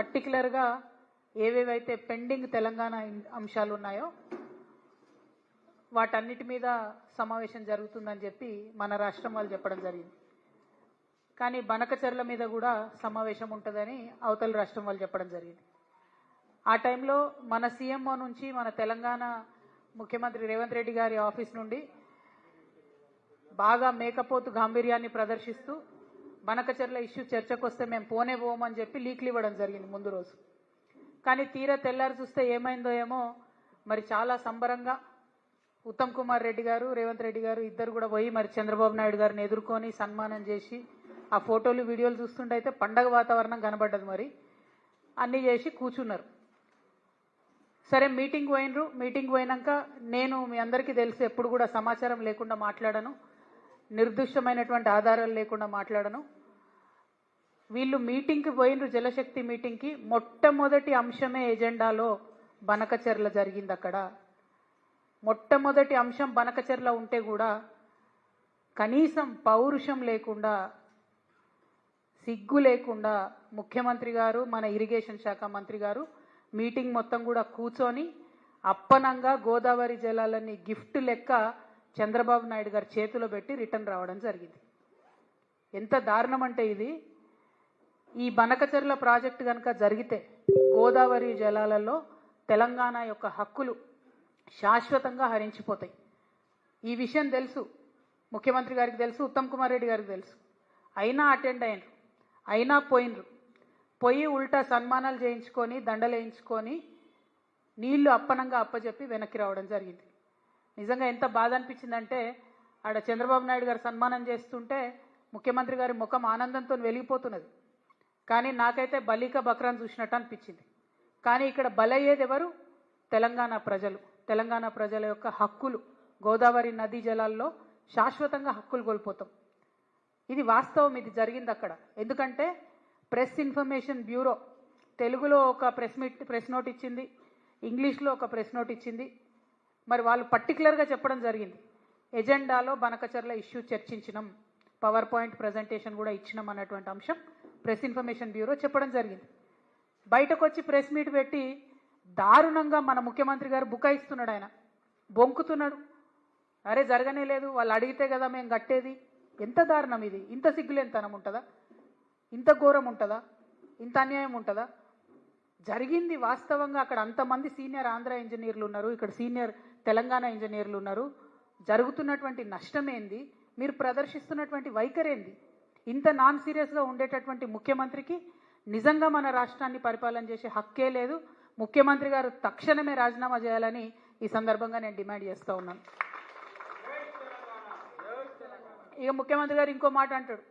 పర్టికులర్గా ఏవేవైతే పెండింగ్ తెలంగాణ అంశాలు ఉన్నాయో వాటన్నిటి మీద సమావేశం జరుగుతుందని చెప్పి మన రాష్ట్రం వాళ్ళు చెప్పడం జరిగింది. కానీ బనకచర్ల మీద కూడా సమావేశం ఉంటుందని అవతల రాష్ట్రం వాళ్ళు చెప్పడం జరిగింది. ఆ టైంలో మన సీఎంఓ నుంచి మన తెలంగాణ ముఖ్యమంత్రి రేవంత్ రెడ్డి గారి ఆఫీస్ నుండి బాగా మేకపోతు గాంభీర్యాన్ని ప్రదర్శిస్తూ బనకచర్ల ఇష్యూ చర్చకు వస్తే మేము పోనే పోమని చెప్పి లీక్లు ఇవ్వడం జరిగింది ముందు రోజు. కానీ తీరా తెల్లారి చూస్తే ఏమైందో ఏమో మరి చాలా సంబరంగా ఉత్తమ్ కుమార్ రెడ్డి గారు రేవంత్ రెడ్డి గారు ఇద్దరు కూడా పోయి మరి చంద్రబాబు నాయుడు గారిని ఎదుర్కొని సన్మానం చేసి ఆ ఫోటోలు వీడియోలు చూస్తుంటే అయితే పండగ వాతావరణం కనబడ్డది మరి. అన్నీ చేసి కూర్చున్నారు. సరే మీటింగ్ పోయినరు. మీటింగ్ పోయినాక నేను మీ అందరికీ తెలుసు ఎప్పుడు కూడా సమాచారం లేకుండా మాట్లాడను. నిర్దిష్టమైనటువంటి ఆధారాలు లేకుండా మాట్లాడను. వీళ్ళు మీటింగ్కి పోయినరు జలశక్తి మీటింగ్కి. మొట్టమొదటి అంశమే ఎజెండాలో బనకచెర్ల జరిగింది అక్కడ. మొట్టమొదటి అంశం బనకచెర్ల ఉంటే కూడా కనీసం పౌరుషం లేకుండా సిగ్గు లేకుండా ముఖ్యమంత్రి గారు మన ఇరిగేషన్ శాఖ మంత్రి గారు మీటింగ్ మొత్తం కూడా కూర్చొని అప్పనంగా గోదావరి జలాలని గిఫ్ట్ లెక్క చంద్రబాబు నాయుడు గారి చేతిలో పెట్టి రిటర్న్ రావడం జరిగింది. ఎంత దారుణం అంటే ఇది. ఈ బనకచెర్ల ప్రాజెక్టు కనుక జరిగితే గోదావరి జలాలలో తెలంగాణ యొక్క హక్కులు శాశ్వతంగా హరించిపోతాయి. ఈ విషయం తెలుసు. ముఖ్యమంత్రి గారికి తెలుసు ఉత్తమ్ కుమార్ రెడ్డి గారికి తెలుసు. అయినా అటెండ్ అయినరు. అయినా పోయినరు. పోయి ఉల్టా సన్మానాలు చేయించుకొని దండలు వేయించుకొని నీళ్ళు అప్పనంగా అప్పచెప్పి వెనక్కి రావడం జరిగింది. నిజంగా ఎంత బాధ అనిపించిందంటే ఆడ చంద్రబాబు నాయుడు గారు సన్మానం చేస్తుంటే ముఖ్యమంత్రి గారి ముఖం ఆనందంతో వెలిగిపోతున్నది. కానీ నాకైతే బలిక బక్రాన్ చూసినట్టు అనిపించింది. కానీ ఇక్కడ బలయ్యేది ఎవరు? తెలంగాణ ప్రజలు. తెలంగాణ ప్రజల యొక్క హక్కులు. గోదావరి నదీ జలాల్లో శాశ్వతంగా హక్కులు కోల్పోతాం. ఇది వాస్తవం ఇది జరిగింది అక్కడ. ఎందుకంటే ప్రెస్ ఇన్ఫర్మేషన్ బ్యూరో తెలుగులో ఒక ప్రెస్ మీట్ ప్రెస్ నోట్ ఇచ్చింది ఇంగ్లీష్లో ఒక ప్రెస్ నోట్ ఇచ్చింది మరి వాళ్ళు పర్టికులర్గా చెప్పడం జరిగింది. ఎజెండాలో బనకచర్ల ఇష్యూ చర్చించినాం. పవర్ పాయింట్ ప్రజెంటేషన్ కూడా ఇచ్చినాం అన్నటువంటి అంశం. ప్రెస్ ఇన్ఫర్మేషన్ బ్యూరో చెప్పడం జరిగింది. బయటకు వచ్చి ప్రెస్ మీట్ పెట్టి దారుణంగా మన ముఖ్యమంత్రి గారు బుకాయిస్తున్నాడు ఆయన. బొంకుతున్నాడు. అరే జరగనే లేదు. వాళ్ళు అడిగితే కదా మేము కట్టేది. ఎంత దారుణం ఇది? ఇంత సిగ్గులేనితనం ఉంటుందా? ఇంత ఘోరం ఉంటుందా? ఇంత అన్యాయం ఉంటుందా? జరిగింది వాస్తవంగా అక్కడ అంతమంది సీనియర్ ఆంధ్ర ఇంజనీర్లు ఉన్నారు ఇక్కడ సీనియర్ తెలంగాణ ఇంజనీర్లు ఉన్నారు. జరుగుతున్నటువంటి నష్టమేంది? మీరు ప్రదర్శిస్తున్నటువంటి వైఖరేంది? ఇంత నాన్ సీరియస్గా ఉండేటటువంటి ముఖ్యమంత్రికి నిజంగా మన రాష్ట్రాన్ని పరిపాలన చేసే హక్కే లేదు. ముఖ్యమంత్రి గారు తక్షణమే రాజీనామా చేయాలని ఈ సందర్భంగా నేను డిమాండ్ చేస్తూ ఉన్నాను. ఇక ముఖ్యమంత్రి గారు ఇంకో మాట అంటాడు.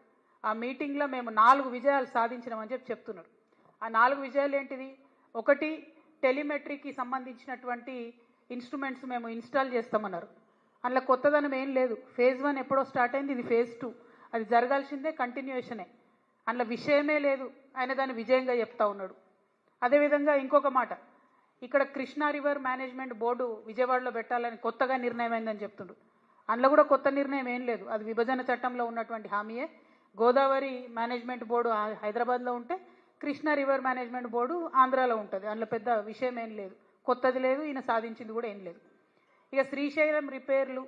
ఆ మీటింగ్లో మేము నాలుగు విజయాలు సాధించినామని చెప్పి చెప్తున్నాడు. ఆ నాలుగు విజయాలు ఏంటిది? ఒకటి టెలిమెట్రీకి సంబంధించినటువంటి ఇన్స్ట్రుమెంట్స్ మేము ఇన్స్టాల్ చేస్తామన్నారు. అందులో కొత్తదనం ఏం లేదు. ఫేజ్ వన్ ఎప్పుడో స్టార్ట్ అయింది ఇది ఫేజ్ టూ. అది జరగాల్సిందే కంటిన్యూషనే అందులో విషయమే లేదు. ఆయన దాన్ని విజయంగా చెప్తా ఉన్నాడు. అదేవిధంగా ఇంకొక మాట. ఇక్కడ కృష్ణా రివర్ మేనేజ్మెంట్ బోర్డు విజయవాడలో పెట్టాలని కొత్తగా నిర్ణయం అయిందని చెప్తుండ్రు అందులో కూడా కొత్త నిర్ణయం ఏం లేదు. అది విభజన చట్టంలో ఉన్నటువంటి హామీయే. గోదావరి మేనేజ్మెంట్ బోర్డు హైదరాబాద్లో ఉంటే కృష్ణా రివర్ మేనేజ్మెంట్ బోర్డు ఆంధ్రాలో ఉంటుంది. అందులో పెద్ద విషయం ఏం లేదు. కొత్తది లేదు ఈయన సాధించింది కూడా ఏం లేదు. ఇక శ్రీశైలం రిపేర్లు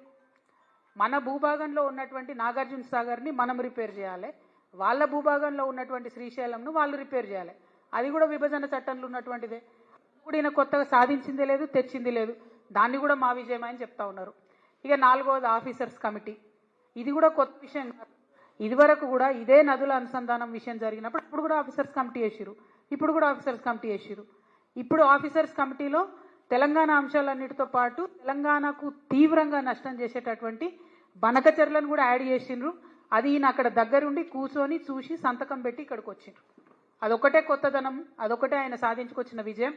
మన భూభాగంలో ఉన్నటువంటి నాగార్జున సాగర్ని మనం రిపేర్ చేయాలి. వాళ్ళ భూభాగంలో ఉన్నటువంటి శ్రీశైలంను వాళ్ళు రిపేర్ చేయాలి. అది కూడా విభజన చట్టంలో ఉన్నటువంటిదే. ఇప్పుడు ఈయన కొత్తగా సాధించింది లేదు తెచ్చింది లేదు. దాన్ని కూడా మా విజయమే అని చెప్తా ఉన్నారు. ఇక నాలుగవది ఆఫీసర్స్ కమిటీ. ఇది కూడా కొత్త విషయం కాదు. ఇదివరకు కూడా ఇదే నదుల అనుసంధానం విషయం జరిగినప్పుడు ఇప్పుడు కూడా ఆఫీసర్స్ కమిటీ వేసిరు ఇప్పుడు కూడా ఆఫీసర్స్ కమిటీ వేసిరు ఇప్పుడు ఆఫీసర్స్ కమిటీలో తెలంగాణ అంశాలన్నిటితో పాటు తెలంగాణకు తీవ్రంగా నష్టం చేసేటటువంటి బనక చర్యలను కూడా యాడ్ చేసిండ్రు అది ఈయన అక్కడ దగ్గరుండి కూర్చొని చూసి సంతకం పెట్టి ఇక్కడికి వచ్చిండ్రు అదొకటే కొత్తదనం అదొకటే ఆయన సాధించుకొచ్చిన విజయం.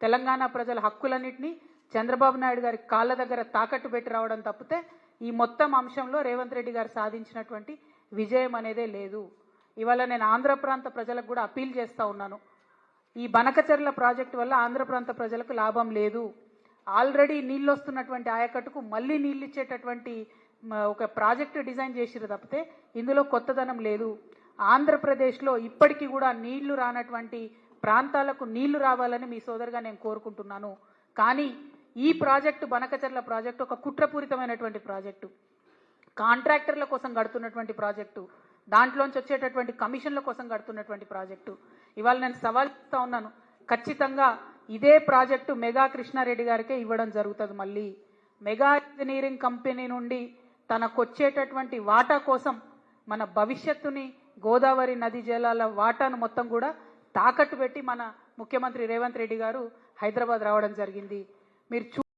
తెలంగాణ ప్రజల హక్కులన్నింటినీ చంద్రబాబు నాయుడు గారి కాళ్ళ దగ్గర తాకట్టు పెట్టి రావడం తప్పితే ఈ మొత్తం అంశంలో రేవంత్ రెడ్డి గారు సాధించినటువంటి విజయం అనేదే లేదు. ఇవాళ నేను ఆంధ్ర ప్రాంత ప్రజలకు కూడా అప్పీల్ చేస్తూ ఉన్నాను. ఈ బనకచెర్ల ప్రాజెక్టు వల్ల ఆంధ్ర ప్రాంత ప్రజలకు లాభం లేదు. ఆల్రెడీ నీళ్ళు వస్తున్నటువంటి ఆయకట్టుకు మళ్ళీ నీళ్ళు ఇచ్చేటటువంటి ఒక ప్రాజెక్టు డిజైన్ చేసిరు తప్పితే ఇందులో కొత్తదనం లేదు. ఆంధ్రప్రదేశ్లో ఇప్పటికీ కూడా నీళ్ళు రానటువంటి ప్రాంతాలకు నీళ్ళు రావాలని మీ సోదరుగా నేను కోరుకుంటున్నాను. కానీ ఈ ప్రాజెక్టు బనకచర్ల ప్రాజెక్టు ఒక కుట్రపూరితమైనటువంటి ప్రాజెక్టు. కాంట్రాక్టర్ల కోసం కడుతున్నటువంటి ప్రాజెక్టు దాంట్లోంచి వచ్చేటటువంటి కమిషన్ల కోసం కడుతున్నటువంటి ప్రాజెక్టు. ఇవాళ నేను సవాల్ ఇస్తా ఉన్నాను. ఖచ్చితంగా ఇదే ప్రాజెక్టు మెగా కృష్ణారెడ్డి గారికే ఇవ్వడం జరుగుతుంది మళ్ళీ. మెగా ఇంజనీరింగ్ కంపెనీ నుండి తనకొచ్చేటటువంటి వాటా కోసం మన భవిష్యత్తుని గోదావరి నది జలాల వాటాను మొత్తం కూడా తాకట్టు పెట్టి మన ముఖ్యమంత్రి రేవంత్ రెడ్డి గారు హైదరాబాద్ రావడం జరిగింది. మీరు చూ